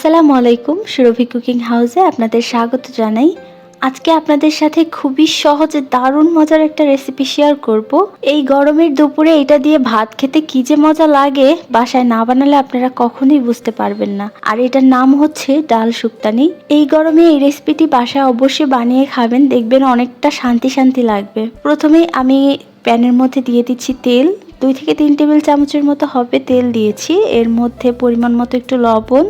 আসসালামু আলাইকুম, সুরভি কুকিং হাউসে আপনাদের স্বাগত জানাই। আজকে আপনাদের সাথে খুবই সহজে দারুণ মজার একটা রেসিপি শেয়ার করব। এই গরমের দুপুরে এটা দিয়ে ভাত খেতে কি যে মজা লাগে, বাসায় না বানালে আপনারা কখনোই বুঝতে পারবেন না। আর এটার নাম হচ্ছে ডাল শুক্তানি। এই গরমে এই রেসিপিটি বাসায় অবশ্যই বানিয়ে খাবেন, দেখবেন অনেকটা শান্তি শান্তি লাগবে। প্রথমেই আমি প্যানের মধ্যে দিয়ে দিচ্ছি তেল। দুই থেকে তিন টেবিল চামচের মতো হবে তেল দিয়েছি। এর মধ্যে পরিমাণ মতো একটু লবণ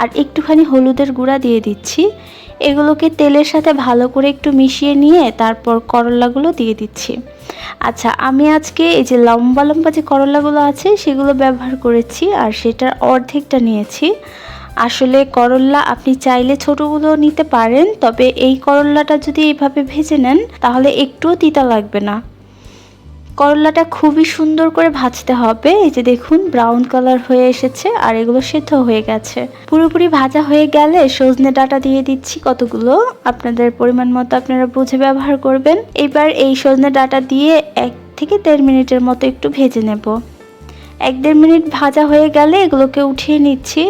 আর একটুখানি হলুদের গুঁড়া দিয়ে দিচ্ছি। এগুলোকে তেলের সাথে ভালো করে একটু মিশিয়ে নিয়ে তারপর করলাগুলো দিয়ে দিচ্ছি। আচ্ছা আমি আজকে এই যে লম্বা লম্বা যে করলাগুলো আছে, সেগুলো ব্যবহার করেছি আর সেটার অর্ধেকটা নিয়েছি। আসলে করল্লা আপনি চাইলে ছোটোগুলো নিতে পারেন, তবে এই করল্লাটা যদি এইভাবে ভেজে নেন, তাহলে একটুও তিতা লাগবে না। করলাটা খুবই সুন্দর করে ভাজতে হবে। এই যে দেখুন ব্রাউন কালার হয়ে এসেছে আর এগুলো সেদ্ধ হয়ে গেছে। পুরোপুরি ভাজা হয়ে গেলে সজনে ডাটা দিয়ে দিচ্ছি কতগুলো? আপনাদের পরিমাণ মতো আপনারা বুঝে ব্যবহার করবেন। এবার এই সজনে ডাটা দিয়ে এক থেকে দেড় মিনিটের মতো একটু ভেজে নেব। এক দেড় মিনিট ভাজা হয়ে গেলে এগুলোকে উঠিয়ে নিচ্ছি।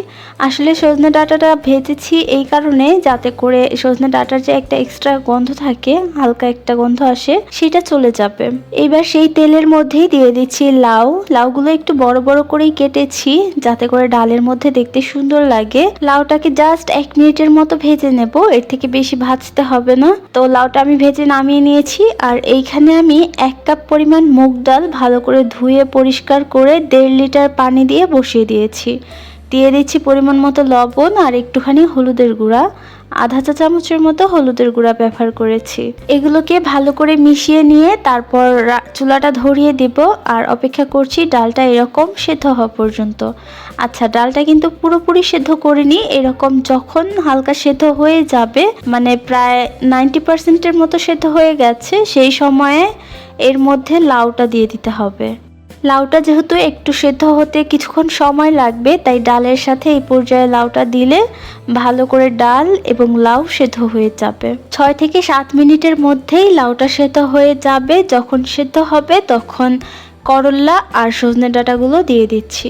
আসলে সজনে ডাঁটাটা ভেজেছি এই কারণে যাতে করে সজনে ডাঁটার যে একটা এক্সট্রা গন্ধ থাকে, হালকা একটা গন্ধ আসে, সেটা চলে যাবে। এবার সেই তেলের মধ্যেই দিয়ে দিচ্ছি লাউ। লাউগুলো একটু বড় বড় করেই কেটেছি, যাতে করে ডালের মধ্যে দেখতে সুন্দর লাগে। লাউটাকে জাস্ট এক মিনিটের মতো ভেজে নেব, এর থেকে বেশি ভাজতে হবে না। তো লাউটা আমি ভেজে নামিয়ে নিয়েছি, আর এইখানে আমি এক কাপ পরিমাণ মুগ ডাল ভালো করে ধুয়ে পরিষ্কার করে দেড় লিটার পানি দিয়ে বসিয়ে দিয়েছি। দিয়ে দিচ্ছি পরিমাণ মতো লবণ আর একটুখানি হলুদের গুঁড়া। আধা চা চামচের মতো হলুদের গুঁড়া ব্যবহার করেছি। এগুলোকে ভালো করে মিশিয়ে নিয়ে তারপর চুলাটা ধরিয়ে দেব আর অপেক্ষা করছি ডালটা এরকম সেদ্ধ হওয়া পর্যন্ত। আচ্ছা ডালটা কিন্তু পুরোপুরি সেদ্ধ করিনি। এরকম যখন হালকা সেদ্ধ হয়ে যাবে মানে প্রায় নাইনটি পার্সেন্টের মতো সেদ্ধ হয়ে গেছে, সেই সময়ে এর মধ্যে লাউটা দিয়ে দিতে হবে। লাউটা যেহেতু একটু সেদ্ধ হতে কিছুক্ষণ সময় লাগবে, তাই ডালের সাথে এই পর্যায়ে লাউটা দিলে ভালো করে ডাল এবং লাউ সেদ্ধ হয়ে যাবে। ছয় থেকে সাত মিনিটের মধ্যেই লাউটা সেদ্ধ হয়ে যাবে। যখন সেদ্ধ হবে তখন করল্লা আর সজনে ডাঁটাগুলো দিয়ে দিচ্ছি।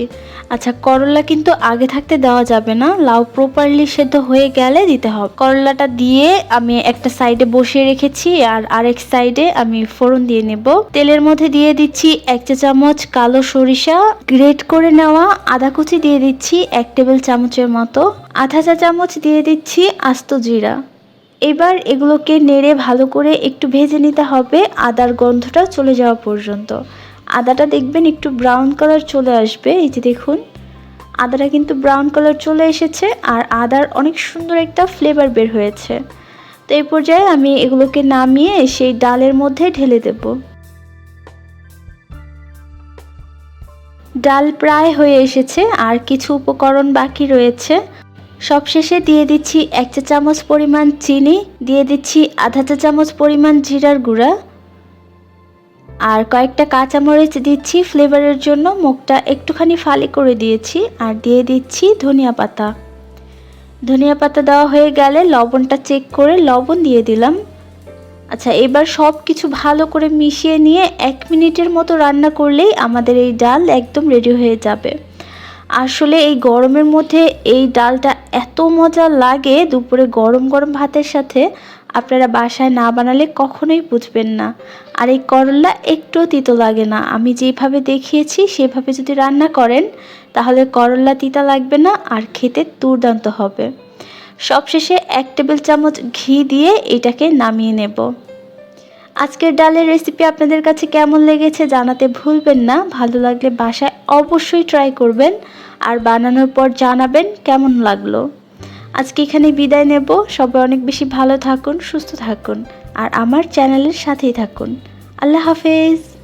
আচ্ছা করল্লা কিন্তু আগে থাকতে দেওয়া যাবে না। লাউ প্রপারলি সেদ্ধ হয়ে গেলে দিতে হবে। করল্লাটা দিয়ে আমি একটা সাইডে বসিয়ে রেখেছি আর আরেক সাইডে আমি ফোড়ন দিয়ে নেব। তেলের মধ্যে দিয়ে দিচ্ছি এক চা চামচ কালো সরিষা গ্রেট করে নেওয়া আদা কুচি দিয়ে দিচ্ছি এক টেবিল চামচের মতো, আধা চা চামচ দিয়ে দিচ্ছি আস্ত জিরা। এবার এগুলোকে নেড়ে ভালো করে একটু ভেজে নিতে হবে, আদার গন্ধটা চলে যাওয়া পর্যন্ত। আদাটা দেখবেন একটু ব্রাউন কালার চলে আসবে, এই যে দেখুন। আদাটা কিন্তু ব্রাউন কালার চলে এসেছে আর আদার অনেক সুন্দর একটা ফ্লেভার বের হয়েছে। তো এই পর্যায়ে আমি এগুলোকে নামিয়ে সেই ডালের মধ্যে ঢেলে দেব। ডাল প্রায় হয়ে এসেছে, আর কিছু উপকরণ বাকি রয়েছে। সবশেষে দিয়ে দিচ্ছি এক চা চামচ পরিমাণ চিনি, দিয়ে দিচ্ছি আধা চা চামচ পরিমাণ জিরার গুঁড়া। আর কয়েকটা কাঁচামরিচ দিচ্ছি, ফ্লেভারের জন্য। মুখটা একটুখানি ফালি করে দিয়েছি আর দিয়ে দিচ্ছি ধনিয়া পাতা। ধনিয়া পাতা দেওয়া হয়ে গেলে লবণটা চেক করে লবণ দিয়ে দিলাম। আচ্ছা এবার সব কিছু ভালো করে মিশিয়ে নিয়ে এক মিনিটের মতো রান্না করলেই আমাদের এই ডাল একদম রেডি হয়ে যাবে। আসলে এই গরমের মধ্যে এই ডালটা এত মজা লাগে দুপুরে গরম গরম ভাতের সাথে। আপনারা বাসায় না বানালে কখনোই বুঝবেন না। আর এই করলা একটুও তিতো লাগে না। আমি যেভাবে দেখিয়েছি, সেভাবে যদি রান্না করেন, তাহলে করলা তিতা লাগবে না আর খেতে দুর্দান্ত হবে। সবশেষে এক টেবিল চামচ ঘি দিয়ে এটাকে নামিয়ে নেব। আজকের ডালের রেসিপি আপনাদের কাছে কেমন লেগেছে জানাতে ভুলবেন না। ভালো লাগলে বাসায় অবশ্যই ট্রাই করবেন। আর বানানোর পর জানাবেন কেমন লাগল। আজকে এখানে বিদায় নেব। সবাই অনেক বেশি ভালো থাকুন, সুস্থ থাকুন, আর আমার চ্যানেলের সাথেই থাকুন। আল্লাহ হাফেজ।